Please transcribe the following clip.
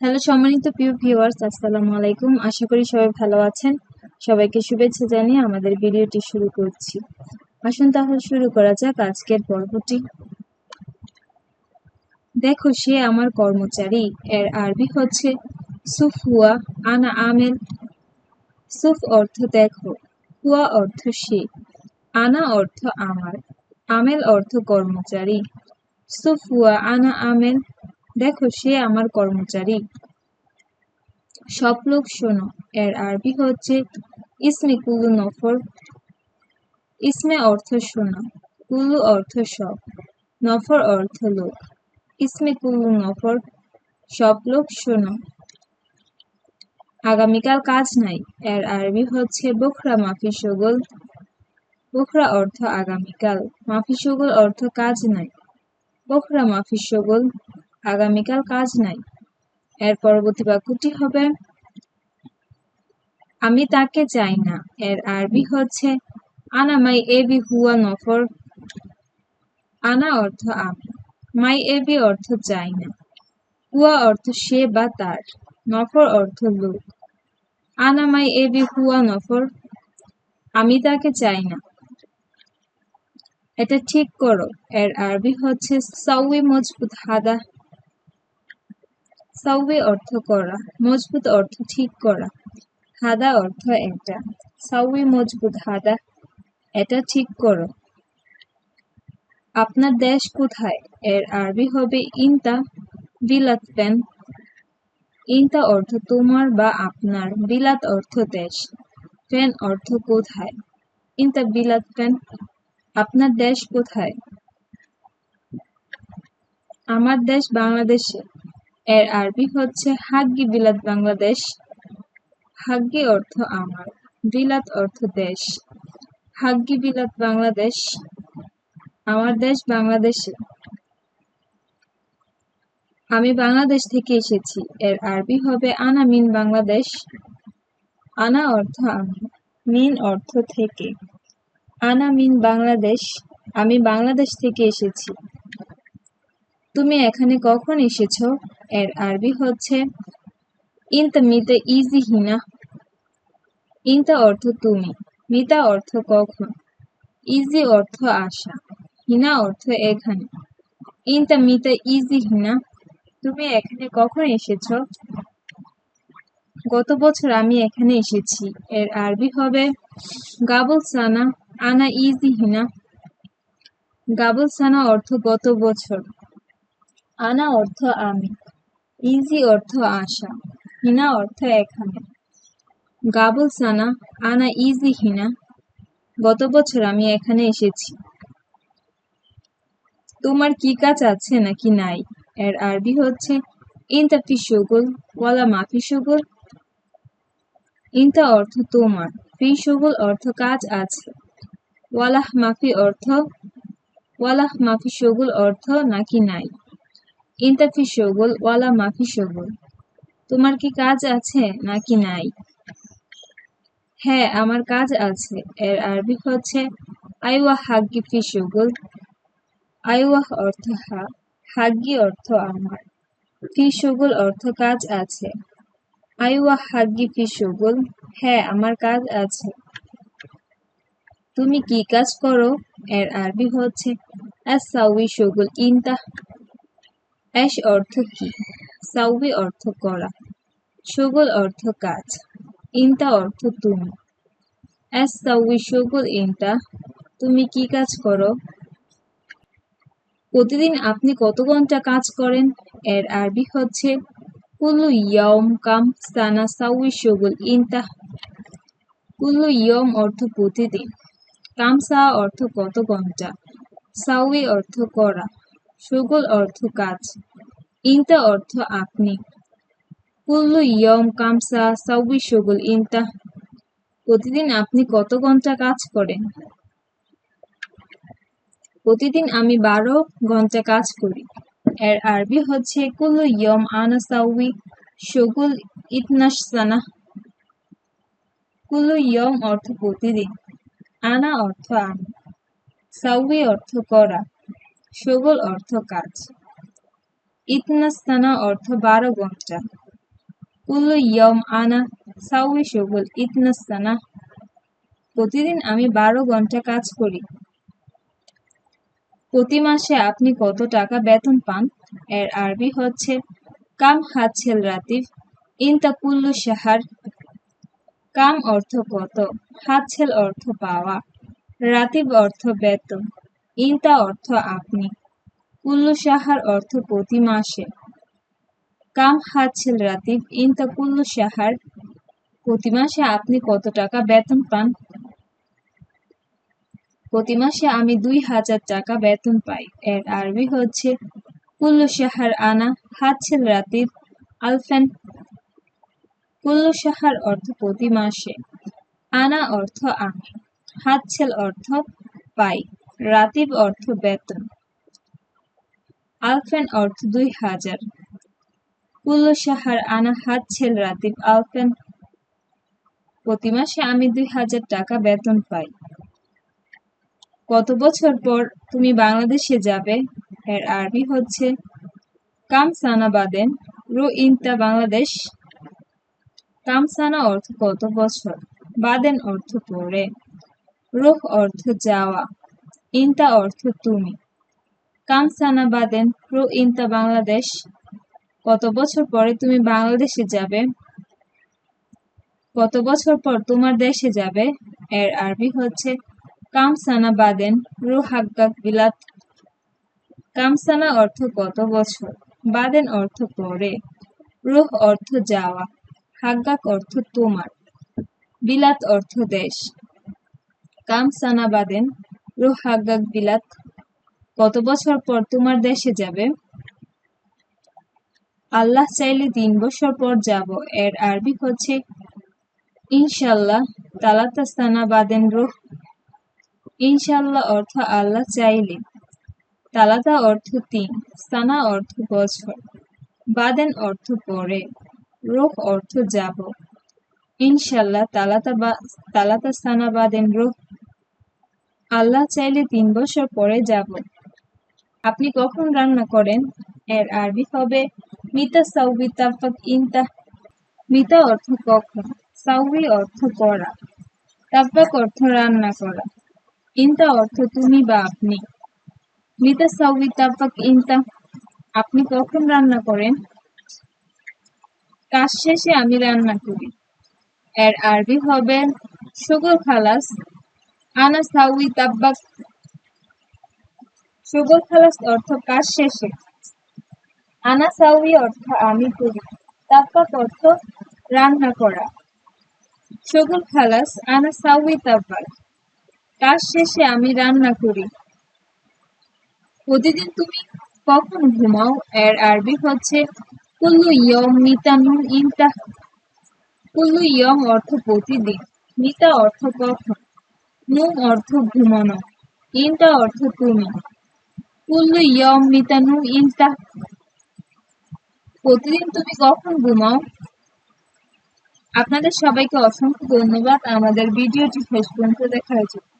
Hello সম্মানিত প্রিয় viewers আসসালামু আলাইকুম। আশা করি সবাই ভালো আছেন। সবাইকে শুভেচ্ছা জানিয়ে আমাদের ভিডিওটি শুরু করছি। আসুন তাহলে শুরু করা যাক আজকের পর্বটি। দেখো, সে আমার কর্মচারী। এর আরবি হচ্ছে সুফ হুয়া আনা আমেল সুফ অর্থ দেখো, হুয়া অর্থ সে, আনা অর্থ আমার, আমেল অর্থ কর্মচারী। সুফ হুয়া আনা আমেল দেখো, সে আমার কর্মচারী। সব লোক শোনো, এর আরবি হচ্ছে ইসমে কুলু নফর। ইসমে অর্থ শোনা, কুলু অর্থ সব, নফর অর্থ লোক। ইসমে কুলু নফর, সব লোক শোনো। আগামীকাল কাজ নাই, এর আরবি হচ্ছে বখরা মাফি সগল। বখরা অর্থ আগামীকাল, মাফি সগল অর্থ কাজ নাই। বখরা মাফি সগল আগামীকাল কাজ নাই। এর পরবর্তী বাক্যটি হবে, আমি তাকে চাই না। এর আরবি হচ্ছে, আনা মাই এবি হুয়া নফর। আনা অর্থ আমি মাই এবি অর্থ চাই না। হুয়া অর্থ সে বা তার। নফর অর্থ লোক। আনা মাই এবি হুয়া নফর। আমি তাকে চাই না। এটা ঠিক করো। এর আরবি হচ্ছে, সাউই মজবুত হাদা। সাউই অর্থ করা, মজবুত অর্থ ঠিক করা। হাদা অর্থ এটা সাউই মজবুত হাদা, এটা ঠিক করো। আপনার দেশ কোথায়? এর আরবি হবে ইনতা বিলাত পেন। ইনতা অর্থ তোমার বা আপনার, বিলাত অর্থ দেশ। পেন অর্থ কোথায়? ইনতা বিলাত পেন, আপনার দেশ কোথায়? আমার দেশ বাংলাদেশে। এর আরবি হচ্ছে হাগ্গি বিলাত বাংলাদেশ হাগ্গি অর্থ আমার বিলাত অর্থ দেশ হাগ্গি বিলাত বাংলাদেশ আমার দেশ বাংলাদেশে আমি বাংলাদেশ থেকে এসেছি এর আরবি হবে আনা মিন বাংলাদেশ আনা অর্থ আমি মিন অর্থ থেকে আনা মিন বাংলাদেশ আমি বাংলাদেশ থেকে এসেছি তুমি এখানে কখন এসেছ? এর আরবি হচ্ছে, ইনতা মিতা ইজি হিনা। ইনতা অর্থ তুমি, মিতা অর্থ কখন, ইজি অর্থ আসা হিনা অর্থ এখানে। ইনতা মিতা ইজি হিনা, তুমি এখানে কখন এসেছ? গত বছর আমি এখানে এসেছি। এর আরবি হবে, গাবল সানা, আনা ইজি হিনা। গাবল সানা অর্থ গত বছর। আনা অর্থ আমি, ইজি অর্থ আশা, হিনা অর্থ এখানে। গাবল সানা, আনা ইজি হিনা, গত বছর আমি এখানে এসেছি। তোমার কি কাজ আছে নাকি নাই? এর আরবি হচ্ছে, ইনতা ফি সুগুল ওয়ালা মাফি সুগুল ইনতা অর্থ তোমার, ফি সুগুল অর্থ কাজ আছে। ওয়ালাহ মাফি অর্থ, ওয়ালাহ মাফি সুগুল অর্থ নাকি নাই? ইনতা ফি সুগুল ওয়ালা মাফি সুগুল তোমার কি কাজ আছে নাকি নাই? হ্যাঁ আমার কাজ আছে। এর আরবি হচ্ছে আইওয়া হাগ্গি ফি সুগুল আইওয়াহ অর্থ হা, হাগ্গি অর্থ আমার। ফি সুগুল অর্থ কাজ আছে। আইওয়া হাগ্গি ফি সুগুল হ্যাঁ আমার কাজ আছে। তুমি কি কাজ করো? এর আরবি হচ্ছে সাউই সুগুল ইনতা অ্যাশ অর্থ কি? সাউবি অর্থ করা। সুগুল অর্থ কাজ। ইনতা অর্থ তুমি। অ্যাস সাউই সুগুল, ইনতা। তুমি কি কাজ করো? প্রতিদিন আপনি কত ঘণ্টা কাজ করেন? এর আরবি হচ্ছে, কুলু ইয়ম কাম সানা সাউই সুগুল, ইনতা। কুলু ইয়ম অর্থ প্রতিদিন। কামসা অর্থ কত ঘণ্টা? সাউই অর্থ করা। সুগুল অর্থ কাজ, ইনতা অর্থ আপনি। কুল্লু ইয়ম কামসা সাউই সুগুল ইনতা। প্রতিদিন আপনি কত ঘণ্টা কাজ করেন? প্রতিদিন আমি বারো ঘণ্টা কাজ করি। এর আরবি হচ্ছে, কুল্লু ইয়ম আনা সাউই ইতনাস সানা। কুল্লু ইয়ম অর্থ প্রতিদিন, আনা অর্থ আমি। সাউই অর্থ করা। সুগুল অর্থ কাজ। ইতনাস্তানা অর্থ বারো ঘণ্টা কুল্লু ইয়ম আনা সাউই শুগুল ইতনাসানা প্রতিদিন আমি বারো ঘণ্টা কাজ করি। প্রতি মাসে আপনি কত টাকা বেতন পান? এর আরবি হচ্ছে, কাম হাতছেল রাতিফ, ইনতা কুল্লু সাহার কাম অর্থ কত? হাতছেল অর্থ পাওয়া। রাতিব অর্থ বেতন। ইনতা অর্থ আপনি। কুল্লু সাহার অর্থ প্রতি মাসে। কাম হাতছেল রাতিব, ইনতা কুল্লু সাহার প্রতি মাসে আপনি কত টাকা বেতন পান? প্রতি মাসে আমি দুই হাজার টাকা বেতন পাই। এর আরবি হচ্ছে কুল্লু সাহার আনা হাতছেল রাতিব, আলফেন। কুল্লু সাহার অর্থ প্রতি মাসে। আনা অর্থ আমি। হাতছেল অর্থ পাই। রাতিব অর্থ বেতন। আলফেন অর্থ দুই হাজার। কুল্লু সাহার আনা হাতছেল রাতিব। আলফেন প্রতি মাসে আমি দুই হাজার টাকা বেতন পাই। কত বছর পর তুমি বাংলাদেশে যাবে? এর আরবি হচ্ছে কামসানা বাদেন। রু ইনতা বাংলাদেশ। কামসানা অর্থ কত বছর? বাদেন অর্থ পরে। রুহ অর্থ যাওয়া। ইনতা অর্থ তুমি। কামসানা বাদেন রু ইনতা বাংলাদেশ। কত বছর পরে তুমি বাংলাদেশে যাবে? কত বছর পর তোমার দেশে যাবে? এর আরবি হচ্ছে কামসানা বাদেন রু হাগ্গাক বিলাত। কামসানা অর্থ কত বছর? বাদেন অর্থ পরে। রুহ অর্থ যাওয়া। হাগ্গাক অর্থ তোমার। বিলাত অর্থ দেশ। কামসানা বাদেন রু বিলাত কত বছর পর তোমার দেশে যাবে? আল্লাহ চাইলে তিন বছর পর যাব। এর আরবি হচ্ছে ইনশাল্লাহ তালাতাস্তানা বাদেন রুহ। ইনশাল্লাহ অর্থ আল্লাহ চাইলে। তালাতা অর্থ তিন সানা অর্থ বছর। বাদেন অর্থ পরে। রোহ অর্থ যাব। ইনশাল্লাহ তালাতা বা তালাতা সানা বাদেন রোহ। আল্লাহ চাইলে তিন বছর পরে যাব। আপনি কখন রান্না করেন? এর আরবি হবে, মিতা সাউবি তাফাক ইনতা মিতা অর্থ কখন? সাউবি অর্থ করা। তাফাক অর্থ রান্না করা। ইনতা অর্থ তুমি বা আপনি। মিতা সাউবি তাফাক ইনতা আপনি কখন রান্না করেন? কাজ শেষে আমি রান্না করি। এর আরবি হবে সুগল খালাস আনা তাব্বাক। সুগল খালাস অর্থ কাজ শেষে। আনা অর্থ আমি করি। তাব্বাক অর্থ রান্না করা। সুগল খালাস আনা তাব্বাক। কাজ শেষে আমি রান্না করি। প্রতিদিন তুমি কখন ঘুমাও? এর আরবি হচ্ছে, কুল্লু ইয়ম মিতা নুন ইনতা কুল্লু ইয়ম অর্থ প্রতিদিন, মিতা অর্থ কখন? নুম অর্থ ঘুমানো ইনটা অর্থ তুমি কুল্লু ইয়ম মিতানু ইনটা প্রতিদিন তুমি কখন ঘুমাও? আপনাদের সবাইকে অসংখ্য ধন্যবাদ। আমাদের ভিডিওটি শেষ পর্যন্ত দেখার জন্য।